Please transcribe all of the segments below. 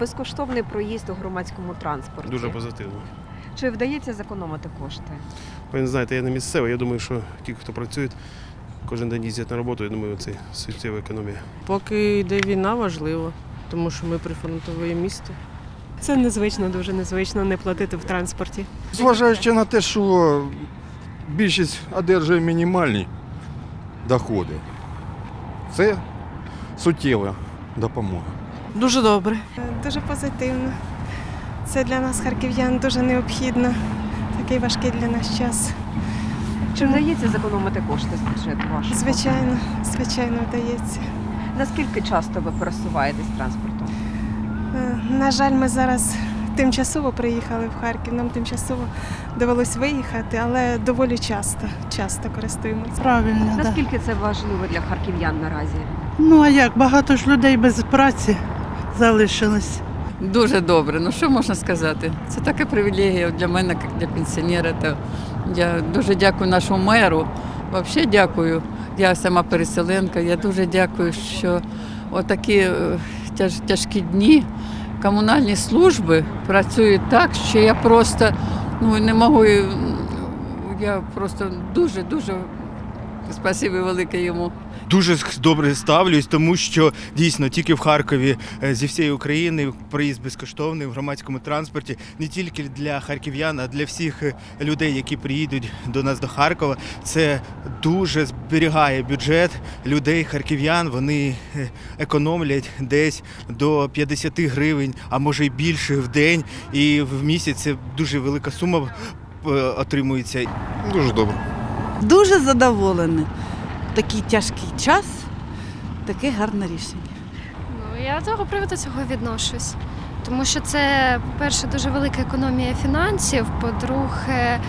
Безкоштовний проїзд у громадському транспорті. Дуже позитивно. Чи вдається зекономити кошти? Ви не знаєте, я не місцевий. Я думаю, що ті, хто працюють, кожен день їздять на роботу, я думаю, це суттєва економія. Поки йде війна, важливо, тому що ми прифронтове місто. Це незвично, дуже незвично не платити в транспорті. Зважаючи на те, що більшість одержує мінімальні доходи, це суттєва допомога. Дуже добре. Дуже позитивно. Це для нас, харків'ян, дуже необхідно. Такий важкий для нас час. Чи вдається зекономити кошти з бюджету вашого? Звичайно, звичайно, вдається. Наскільки часто ви пересуваєтесь транспортом? Е, На жаль, ми зараз тимчасово приїхали в Харків. Нам тимчасово довелось виїхати, але доволі часто, часто користуємося. Правильно, так. Наскільки це важливо для харків'ян наразі? Ну а як? Багато ж людей без праці залишилось. Дуже добре. Ну що можна сказати? Це така привілегія для мене, як для пенсіонера. То я дуже дякую нашому меру. Взагалі дякую. Я сама переселенка. Я дуже дякую, що отакі е, тяж, тяжкі дні комунальні служби працюють так, що я просто ну, не можу. Я просто дуже дуже спасибі велике йому. Дуже добре ставлюсь, тому що дійсно тільки в Харкові е, зі всієї України проїзд безкоштовний в громадському транспорті не тільки для харків'ян, а для всіх е, людей, які приїдуть до нас до Харкова. Це дуже зберігає бюджет людей, харків'ян. Вони е, економлять десь до 50 гривень, а може й більше в день. І в місяць це дуже велика сума отримується. Дуже добре. Дуже задоволена. Такий тяжкий час, таке гарне рішення. Ну, я до того приводу цього відношусь. Тому що це, по-перше, дуже велика економія фінансів, по-друге, е,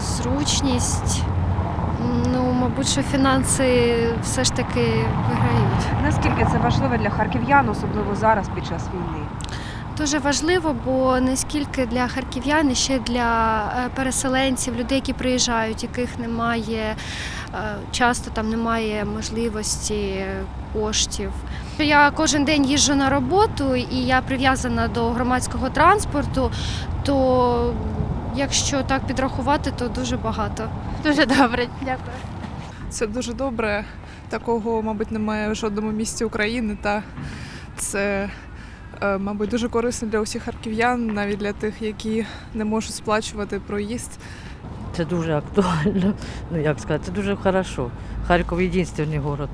зручність. Ну, мабуть, що фінанси все ж таки виграють. Наскільки це важливо для харків'ян, особливо зараз під час війни? Дуже важливо, бо не скільки для харків'ян, і ще для е, переселенців, людей, які приїжджають, яких немає е, часто там немає можливості е, коштів. Я кожен день їжджу на роботу і я прив'язана до громадського транспорту, то якщо так підрахувати, то дуже багато. Дуже добре, дякую. Це дуже добре. Такого, мабуть, немає в жодному місці України. Та це, мабуть, дуже корисно для усіх харків'ян, навіть для тих, які не можуть сплачувати проїзд. Це дуже актуально. Ну як сказати, це дуже хорошо. Харків єдиний город,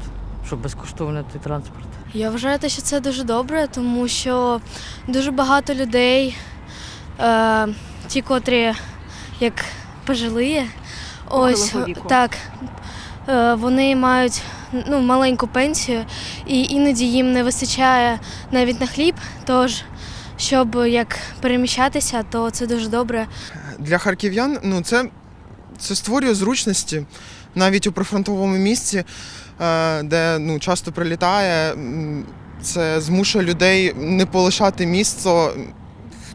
що безкоштовний той транспорт. Я вважаю, те, що це дуже добре, тому що дуже багато людей, е, ті, котрі як пожилі, ось так, е, вони мають ну, маленьку пенсію, і іноді їм не вистачає навіть на хліб. Тож, щоб як переміщатися, то це дуже добре. Для харків'ян ну, це, це створює зручності навіть у прифронтовому місці, е, де ну, часто прилітає. Це змушує людей не полишати місце,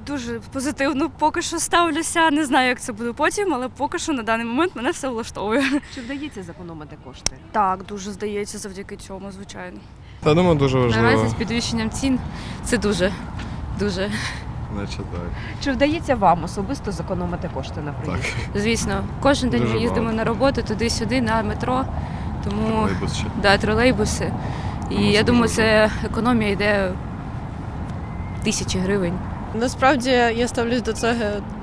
Дуже позитивно поки що ставлюся. Не знаю, як це буде потім, але поки що на даний момент мене все влаштовує. Чи вдається зекономити кошти? Так, дуже здається завдяки цьому, звичайно. Та думаю, дуже важливо. Наразі з підвищенням цін це дуже, дуже. Значить, так. Чи вдається вам особисто зекономити кошти на проїзд? Звісно, кожен день Дуже ми їздимо багато. на роботу туди-сюди, на метро, тому Тролейбус ще. да, тролейбуси. І я думаю, це економія йде в тисячі гривень. Насправді я ставлюсь до цього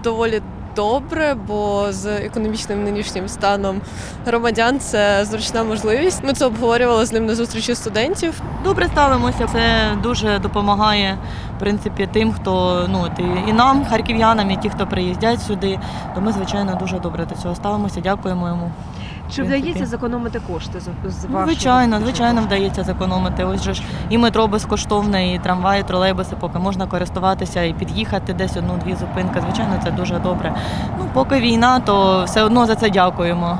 доволі добре, бо з економічним нинішнім станом громадян це зручна можливість. Ми це обговорювали з ним на зустрічі студентів. Добре ставимося. Це дуже допомагає в принципі тим, хто ну і нам, харків'янам, і ті, хто приїздять сюди. То ми, звичайно, дуже добре до цього ставимося. Дякуємо йому. Чи вдається зекономити кошти з, з Ну, вашого звичайно, звичайно, вдається зекономити. Ось же ж і метро безкоштовне, і трамваї, і тролейбуси, поки можна користуватися і під'їхати десь одну-дві зупинки. Звичайно, це дуже добре. Ну, поки війна, то все одно за це дякуємо.